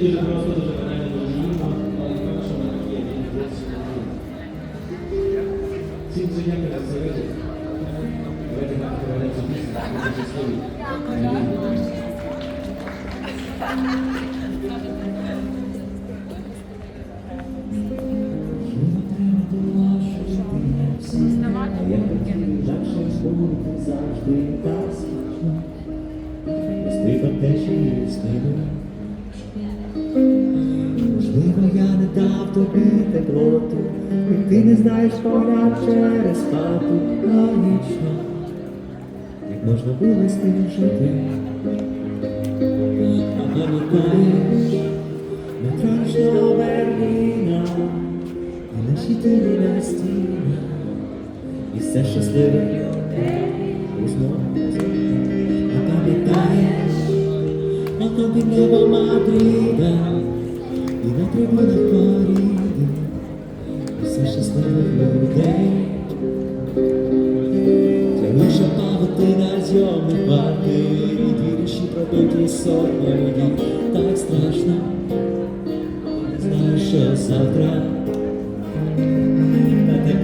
дуже просто, дуже банально, дуже вільно, але певно, що вона так є, він здається, що вона є. Всім це дякую за цей вечір. Давайте грати перегляд цю пісню, дуже бути завжди так смішно. Те, що є стилю. Дав тобі теплоту, і ти не знаєш погляд через хату логічно, як можна було з тим жити. А пам'ятаєш, метричного Берліна, і наші тіні на стінах, і все щасливе узнав. А пам'ятаєш, ото під небом Мадрида, і на трибунах коріди, і все щасливих людей. Це лише павутина зйомних квартир, і вірші пробиті сотня людей. Так страшно, не знаю, що завтра. Не на не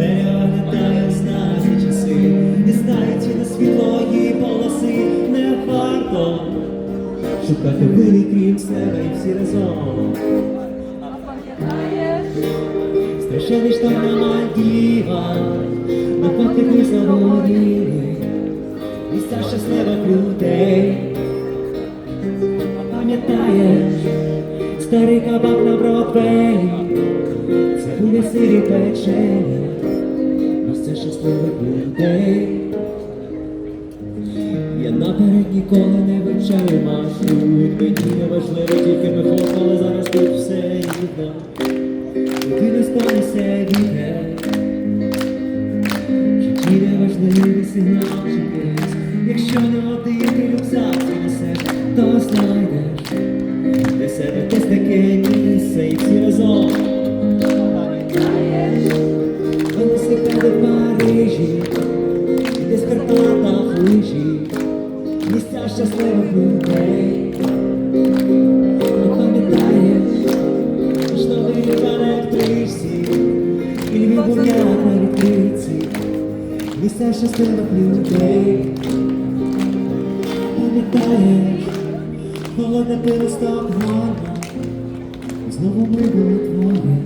шукати вини крім себе і всі разом. Страшенний штам на Мальдівах, на пахти загоріли, місця щасливих людей. Пам'ятаєш, старий кабак на Бродвеї, це буде сирі печені, місця щасливих людей. Я наперед ніколи не вивчаю маршрут, мені не важливо, тільки ми хлопали, все рівно. Ти не спалися вітер, житті не важливий сигнал GPS. Якщо не один ти рюкзак несеш, то знайдеш для себе десь таке місце і всі разом. Велосипеди в Парижі, десь в Карпатах лижі, місця щасливих людей. Львів на відкритці, місця щасливих людей. Пам'ятаєш, холодне пиво Стокгольма, знову ми були твої,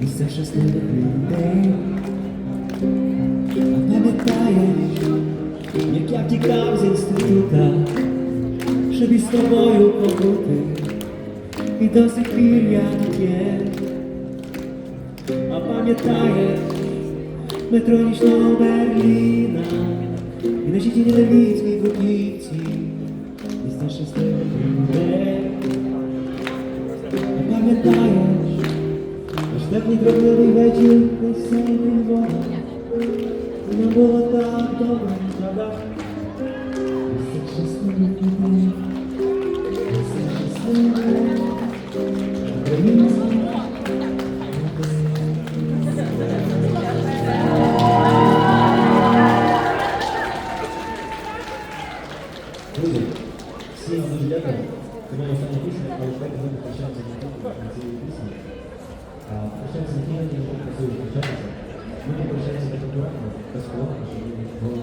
місця щасливих людей. А пам'ятаєш, як я втікав з інститута, щоб із тобою побути. І до сих пір я тут є. А пам'ятаєш метро нічного Берліна І наші тіні на львівській купівці Місця щасливих людей. Пам'ятаєш наш теплий травневий вечір цей Львова нам було так добре? Це моя остання пісня, але ж ми прощаємося не тільки на цієї пісні. Прощаємося не тільки, не працюють, прощаємося. Ми прощаємося так акуратно, без колонки, щоб ви було